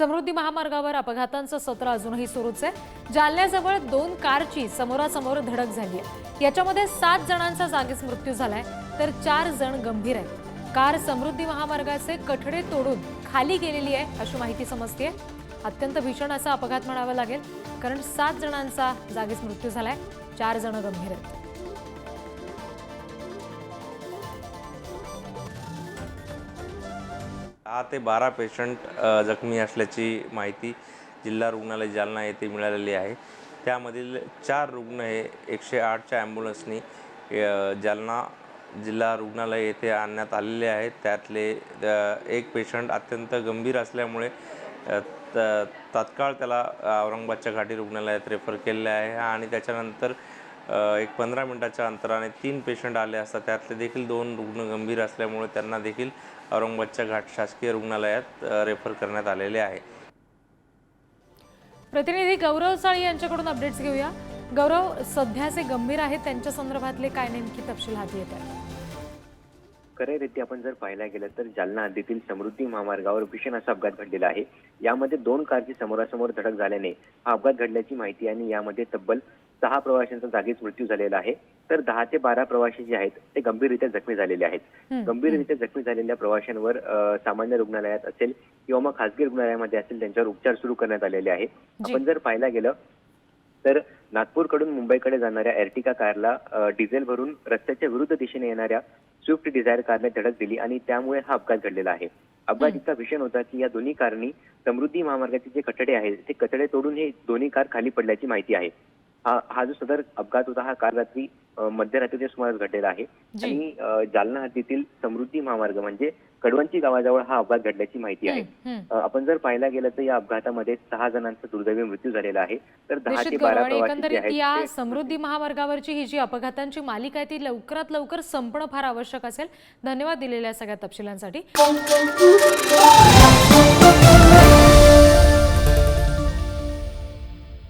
समृद्धी महामार्गावर अपघातांचं सत्र अजूनही सुरूच आहे. जालन्याजवळ दोन कारची समोरासमोर धडक झाली आहे. याच्यामध्ये सात जणांचा जागीच मृत्यू झालाय तर चार जण गंभीर आहेत. कार समृद्धी महामार्गाचे कठडे तोडून खाली गेलेली आहे अशी माहिती समजते अत्यंत भीषण असा अपघात म्हणावा लागेल कारण सात जणांचा जागीच मृत्यू झालाय चार जण गंभीर आहेत. दहा ते बारा पेशंट जखमी असल्याची माहिती जिल्हा रुग्णालय जालना येथे मिळालेली आहे. त्यामधील चार रुग्ण हे एकशे आठच्या ॲम्ब्युलन्सनी जालना जिल्हा रुग्णालय येथे आणण्यात आलेले आहेत. त्यातले एक पेशंट अत्यंत गंभीर असल्यामुळे त- तात्काळ त्याला औरंगाबादच्या घाटी रुग्णालयात रेफर केलेले आहे. आणि त्याच्यानंतर एक पंधरा मिनिटाच्या अंतराने तीन पेशंट आले असतात. त्यातले देखील दोन रुग्ण गंभीर असल्यामुळे त्यांना देखील औरंगाबादच्या घाट शासकीय रुग्णालयात रेफर करण्यात आलेले आहे. प्रतिनिधी गौरव साळी यांच्याकडून अपडेट्स घेऊया. गौरव सध्याचे गंभीर आहेत त्यांच्या संदर्भातले काय नेमकी तपशील हाती येत आहेत? खऱ्यारीत्या आपण जर पाहायला गेलं तर जालना हद्दीतील समृद्धी महामार्गावर भीषण असा अपघात घडलेला आहे. यामध्ये दोन कारची समोरासमोर धडक झाल्याने हा अपघात घडल्याची माहिती आणि यामध्ये तब्बल सहा प्रवाशांचा जागीच मृत्यू झालेला आहे. तर दहा ते बारा प्रवाशी जे आहेत ते गंभीररित्या जखमी झालेले आहेत. गंभीररित्या जखमी झालेल्या प्रवाशांवर सामान्य रुग्णालयात असेल किंवा मग खासगी रुग्णालयामध्ये असेल त्यांच्यावर उपचार सुरू करण्यात आलेले आहे आपण जर पाहायला गेलं तर नागपूरकडून मुंबईकडे जाणाऱ्या एर्टिका कारला डिझेल भरून रस्त्याच्या विरुद्ध दिशेने येणाऱ्या स्विफ्ट डिझायर कारने धडक दिली आणि त्यामुळे हा अपघात घडलेला आहे. अपघात इतका भीषण होता की या दोन्ही कारनी समृद्धी महामार्गाचे जे कठडे आहेत ते कठडे तोडून हे दोन्ही कार खाली पडल्याची माहिती आहे. हा हा जो सदर अपघात होता हा काल रात्री मध्यरात्रीच्या सुमारास घडलेला आहे. जी. आणि जालना हद्दीतील समृद्धी महामार्ग म्हणजे कडवंची गावाजवळ हा अपघात घडल्याची माहिती आहे. आपण जर पाहायला गेलं तर या अपघातामध्ये सहा जणांचा दुर्दैवी मृत्यू झालेला आहे. तर दहा ते बारा एकंदरीत या समृद्धी महामार्गावरची ही जी अपघातांची मालिका आहे ती लवकरात लवकर संपणं फार आवश्यक असेल. धन्यवाद दिलेल्या सगळ्या तपशिलांसाठी.